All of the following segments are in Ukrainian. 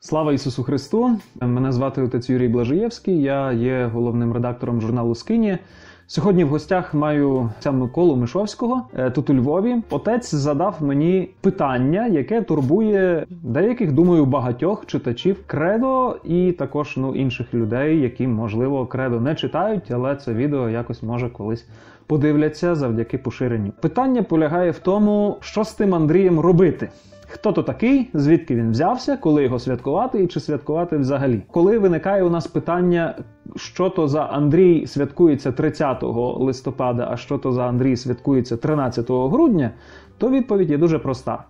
Слава Ісусу Христу! Мене звати отець Юрій Блажиєвський, я є головним редактором журналу Скині. Сьогодні в гостях маю ця Миколу Мишовського е, тут у Львові. Отець задав мені питання, яке турбує деяких, думаю, багатьох читачів кредо і також ну інших людей, які можливо кредо не читають, але це відео якось може колись подивляться завдяки поширенню. Питання полягає в тому, що з тим Андрієм робити. Хто то такий, звідки він взявся, коли його святкувати? І чи святкувати взагалі? Коли виникає у нас питання, що то за Андрій святкується 30 листопада, а що то за Андрій святкується 13 грудня, то відповідь є дуже проста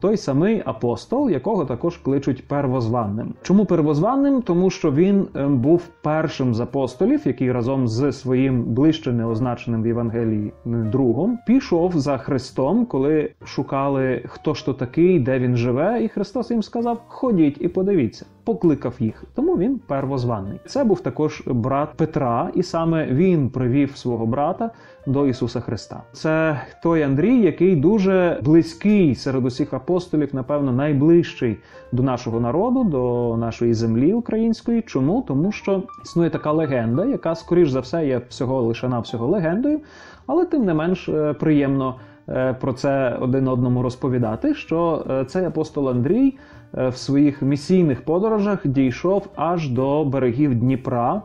той самий апостол, якого також кличуть первозванним. Чому первозванним? Тому що він ем, був першим з апостолів, який разом з своїм ближче неозначеним в Євангелії другом пішов за Христом, коли шукали, хто ж то такий, де він живе, і Христос їм сказав: Ходіть і подивіться покликав їх, тому він первозваний. Це був також брат Петра, і саме він привів свого брата до Ісуса Христа. Це той Андрій, який дуже близький серед усіх апостолів, напевно, найближчий до нашого народу, до нашої землі української. Чому? Тому що існує така легенда, яка, скоріш за все, є всього лише навсього легендою, але тим не менш е, приємно. Е, про це один одному розповідати, що е, цей апостол Андрій в своїх місійних подорожах дійшов аж до берегів Дніпра.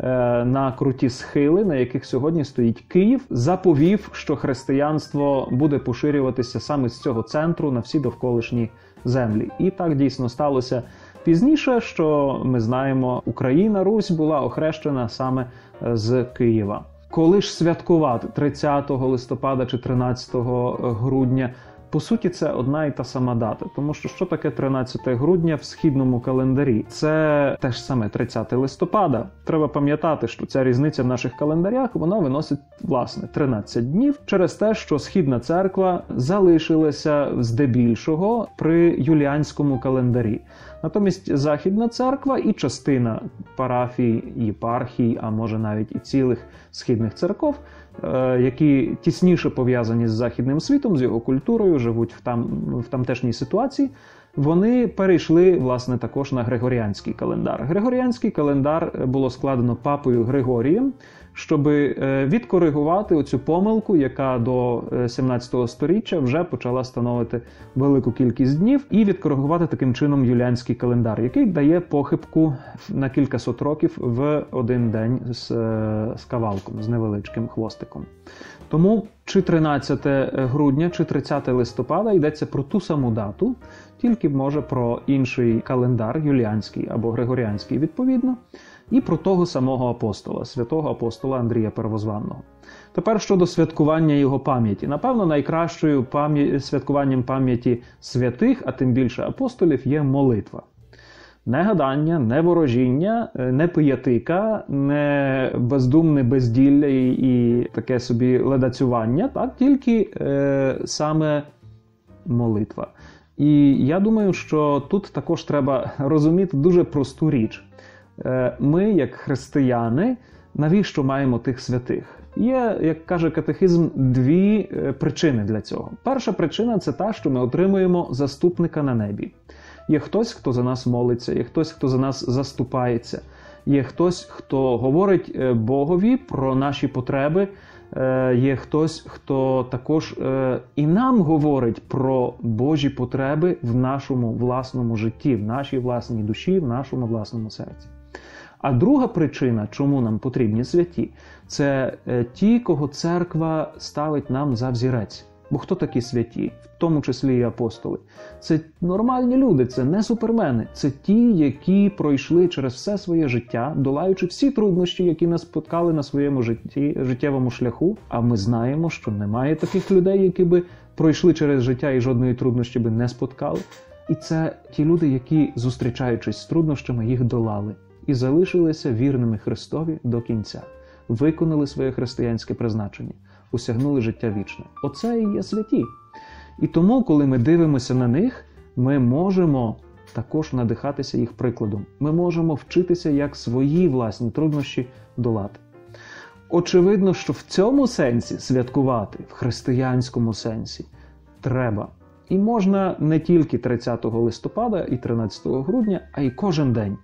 Е, на круті схили, на яких сьогодні стоїть Київ, заповів, що християнство буде поширюватися саме з цього центру на всі довколишні землі. І так дійсно сталося пізніше, що ми знаємо, Україна, Русь була охрещена саме е, з Києва. Коли ж святкувати 30 листопада чи 13 грудня по суті, це одна і та сама дата, тому що що таке 13 грудня в східному календарі? Це теж саме 30 листопада. Треба пам'ятати, що ця різниця в наших календарях вона виносить власне 13 днів через те, що східна церква залишилася здебільшого при юліанському календарі. Натомість Західна церква і частина парафій, єпархій, а може навіть і цілих східних церков які тісніше пов'язані з західним світом, з його культурою, живуть в там в тамтешній ситуації. Вони перейшли власне також на Григоріанський календар. Григоріанський календар було складено папою Григорієм щоб е, відкоригувати оцю помилку, яка до 17 е, століття вже почала становити велику кількість днів, і відкоригувати таким чином юліанський календар, який дає похибку на кількасот років в один день з, е, з кавалком, з невеличким хвостиком. Тому чи 13 грудня, чи 30 листопада йдеться про ту саму дату, тільки може про інший календар, юліанський або григоріанський, відповідно і про того самого апостола, святого апостола Андрія Первозванного. Тепер щодо святкування його пам'яті, напевно, найкращою пам'я... святкуванням пам'яті святих, а тим більше апостолів, є молитва. Не гадання, не ворожіння, е, не пиятика, не бездумне безділля і, і таке собі ледацювання, так тільки е, саме молитва. І я думаю, що тут також треба розуміти дуже просту річ. Е, ми, як християни, навіщо маємо тих святих? Є, як каже катехизм, дві е, причини для цього. Перша причина це та, що ми отримуємо заступника на небі. Є хтось, хто за нас молиться, є хтось, хто за нас заступається, є хтось, хто говорить е, Богові про наші потреби. Є хтось, хто також і нам говорить про Божі потреби в нашому власному житті, в нашій власній душі, в нашому власному серці. А друга причина, чому нам потрібні святі, це е, ті, кого церква ставить нам за взірець. Бо хто такі святі, в тому числі і апостоли? Це нормальні люди, це не супермени, це ті, які пройшли через все своє життя, долаючи всі труднощі, які нас споткали на своєму житті, життєвому шляху. А ми знаємо, що немає таких людей, які би пройшли через життя і жодної труднощі би не споткали. І це ті люди, які, зустрічаючись з труднощами, їх долали і залишилися вірними Христові до кінця, виконали своє християнське призначення, осягнули життя вічне. Оце і є святі. І тому, коли ми дивимося на них, ми можемо також надихатися їх прикладом. Ми можемо вчитися, як свої власні труднощі долати. Очевидно, що в цьому сенсі святкувати, в християнському сенсі, треба. І можна не тільки 30 листопада і 13 грудня, а й кожен день.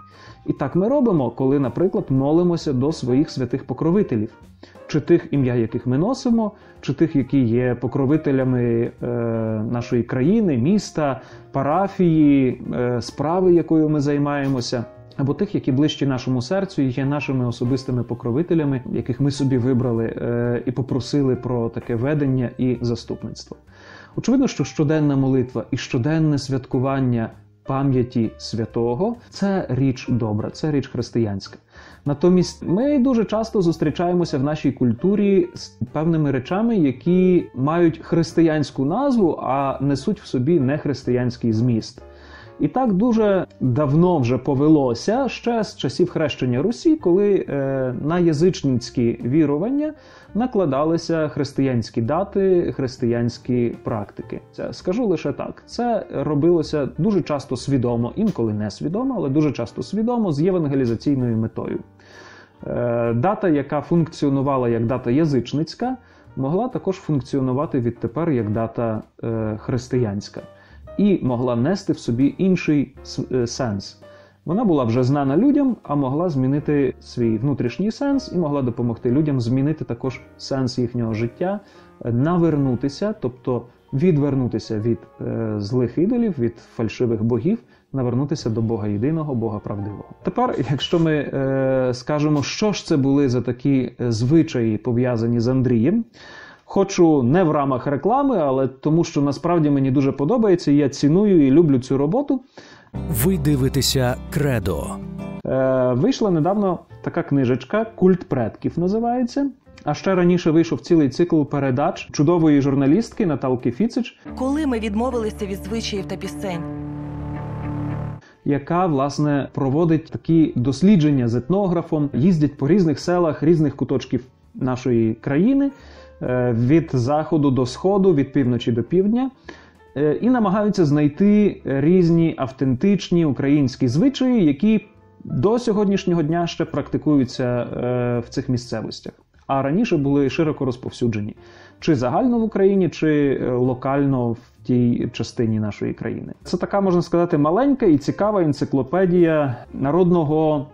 І так ми робимо, коли, наприклад, молимося до своїх святих покровителів, чи тих ім'я, яких ми носимо, чи тих, які є покровителями е, нашої країни, міста, парафії, е, справи, якою ми займаємося. Або тих, які ближчі нашому серцю, і є нашими особистими покровителями, яких ми собі вибрали е, і попросили про таке ведення і заступництво. Очевидно, що щоденна молитва і щоденне святкування пам'яті святого це річ добра, це річ християнська. Натомість ми дуже часто зустрічаємося в нашій культурі з певними речами, які мають християнську назву, а несуть в собі нехристиянський зміст. І так дуже давно вже повелося ще з часів хрещення Русі, коли е, на язичницькі вірування накладалися християнські дати, християнські практики. Скажу лише так: це робилося дуже часто свідомо, інколи не свідомо, але дуже часто свідомо з євангелізаційною метою. Е, дата, яка функціонувала як дата язичницька, могла також функціонувати відтепер як дата е, християнська і могла нести в собі інший е, сенс. Вона була вже знана людям, а могла змінити свій внутрішній сенс і могла допомогти людям змінити також сенс їхнього життя, навернутися, тобто відвернутися від е, злих ідолів, від фальшивих богів, навернутися до Бога єдиного, Бога правдивого. Тепер, якщо ми е, скажемо, що ж це були за такі звичаї пов'язані з Андрієм. Хочу не в рамах реклами, але тому, що насправді мені дуже подобається, я ціную і люблю цю роботу. Ви дивитеся кредо. Е, Вийшла недавно така книжечка Культ предків називається. А ще раніше вийшов цілий цикл передач чудової журналістки Наталки Фіцич, Коли ми відмовилися від звичаїв та пісень, яка власне проводить такі дослідження з етнографом, їздять по різних селах, різних куточків нашої країни від заходу до сходу, від півночі до півдня. Е, І намагаються знайти різні автентичні українські звичаї, які до сьогоднішнього дня ще практикуються е, в цих місцевостях, а раніше були широко розповсюджені чи загально в Україні, чи е, локально в тій частині нашої країни. Це така можна сказати маленька і цікава енциклопедія народного.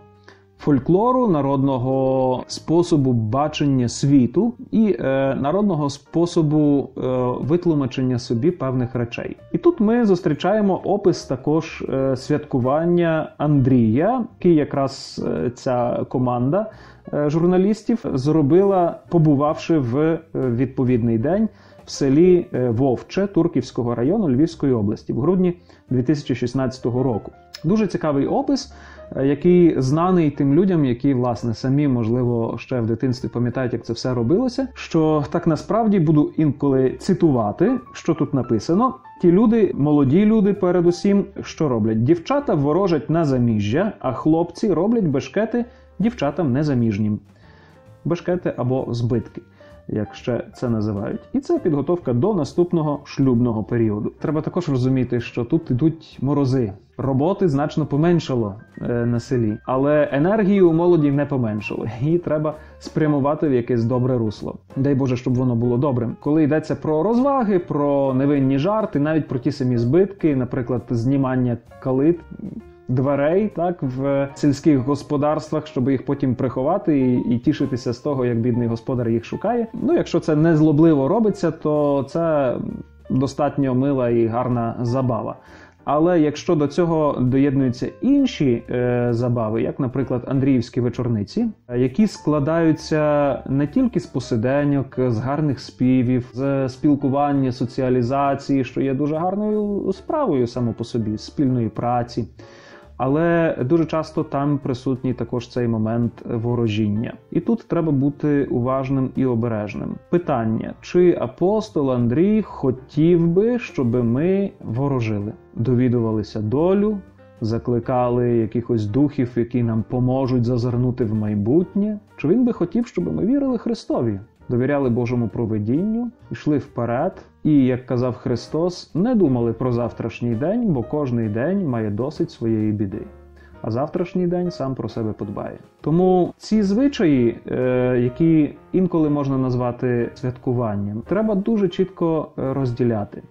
Фольклору, народного способу бачення світу і е, народного способу е, витлумачення собі певних речей. І тут ми зустрічаємо опис також е, святкування Андрія, який якраз е, ця команда е, журналістів зробила, побувавши в е, відповідний день в селі Вовче Турківського району Львівської області в грудні 2016 року. Дуже цікавий опис, який знаний тим людям, які власне самі, можливо, ще в дитинстві пам'ятають, як це все робилося. Що так насправді буду інколи цитувати, що тут написано. Ті люди, молоді люди, передусім, що роблять? Дівчата ворожать на заміжжя, а хлопці роблять бешкети дівчатам незаміжнім. Бешкети або збитки як ще це називають, і це підготовка до наступного шлюбного періоду. Треба також розуміти, що тут ідуть морози. Роботи значно поменшало е, на селі, але енергії у молоді не поменшало. Її треба спрямувати в якесь добре русло. Дай Боже, щоб воно було добрим. Коли йдеться про розваги, про невинні жарти, навіть про ті самі збитки, наприклад, знімання калит дверей так в сільських господарствах, щоб їх потім приховати і, і тішитися з того, як бідний господар їх шукає. Ну, якщо це не злобливо робиться, то це достатньо мила і гарна забава. Але якщо до цього доєднуються інші е, забави, як, наприклад, Андріївські вечорниці, які складаються не тільки з посиденьок, з гарних співів, з спілкування, соціалізації, що є дуже гарною справою само по собі, спільної праці. Але дуже часто там присутній також цей момент ворожіння. І тут треба бути уважним і обережним. Питання: чи апостол Андрій хотів би, щоб ми ворожили, довідувалися долю, закликали якихось духів, які нам поможуть зазирнути в майбутнє? Чи він би хотів, щоб ми вірили Христові? Довіряли Божому проведінню, йшли вперед, і, як казав Христос, не думали про завтрашній день, бо кожний день має досить своєї біди. А завтрашній день сам про себе подбає. Тому ці звичаї, е, які інколи можна назвати святкуванням, треба дуже чітко розділяти.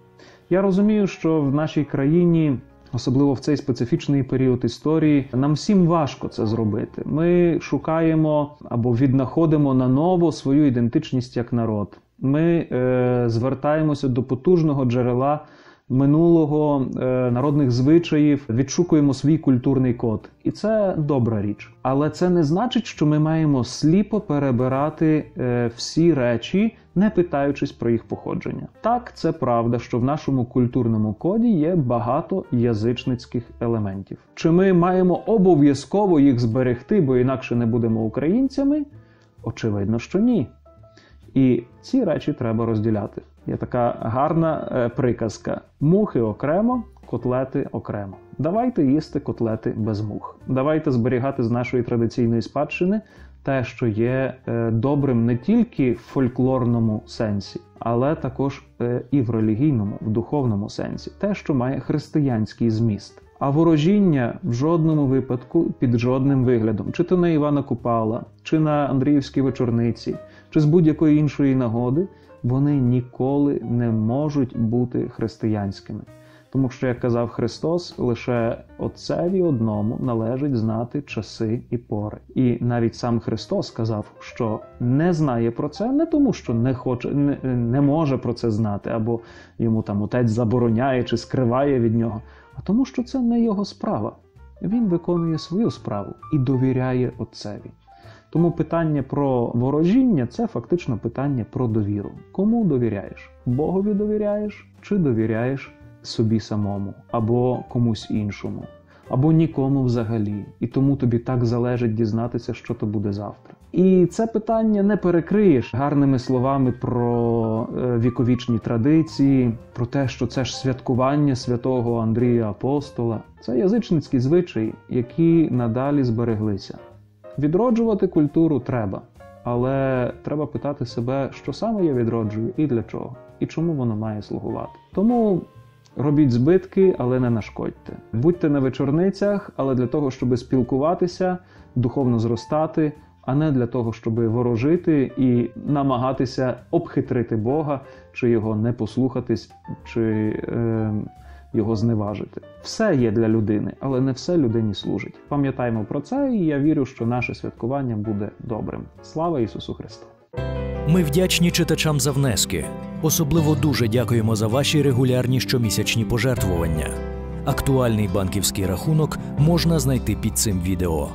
Я розумію, що в нашій країні. Особливо в цей специфічний період історії нам всім важко це зробити. Ми шукаємо або віднаходимо на ново свою ідентичність як народ. Ми е, звертаємося до потужного джерела минулого е, народних звичаїв, відшукуємо свій культурний код, і це добра річ. Але це не значить, що ми маємо сліпо перебирати е, всі речі, не питаючись про їх походження. Так, це правда, що в нашому культурному коді є багато язичницьких елементів. Чи ми маємо обов'язково їх зберегти, бо інакше не будемо українцями? Очевидно, що ні. І ці речі треба розділяти. Є така гарна е, приказка: мухи окремо, котлети окремо. Давайте їсти котлети без мух. Давайте зберігати з нашої традиційної спадщини те, що є е, добрим не тільки в фольклорному сенсі, але також е, і в релігійному, в духовному сенсі, те, що має християнський зміст. А ворожіння в жодному випадку під жодним виглядом, чи то на Івана Купала, чи на Андріївській вечорниці, чи з будь-якої іншої нагоди, вони ніколи не можуть бути християнськими. Тому що, як казав Христос, лише Отцеві одному належить знати часи і пори. І навіть сам Христос сказав, що не знає про це не тому, що не хоче, не, не може про це знати, або йому там отець забороняє чи скриває від нього, а тому, що це не його справа. Він виконує свою справу і довіряє Отцеві. Тому питання про ворожіння це фактично питання про довіру. Кому довіряєш? Богові довіряєш чи довіряєш собі самому, або комусь іншому, або нікому взагалі. І тому тобі так залежить дізнатися, що то буде завтра. І це питання не перекриєш гарними словами про е, віковічні традиції, про те, що це ж святкування святого Андрія Апостола. Це язичницькі звичаї, які надалі збереглися. Відроджувати культуру треба, але треба питати себе, що саме я відроджую і для чого, і чому воно має слугувати. Тому робіть збитки, але не нашкодьте. Будьте на вечорницях, але для того, щоб спілкуватися, духовно зростати, а не для того, щоб ворожити і намагатися обхитрити Бога, чи його не послухатись, чи е, його зневажити. Все є для людини, але не все людині служить. Пам'ятаємо про це, і я вірю, що наше святкування буде добрим. Слава Ісусу Христу! Ми вдячні читачам за внески. Особливо дуже дякуємо за ваші регулярні щомісячні пожертвування. Актуальний банківський рахунок можна знайти під цим відео.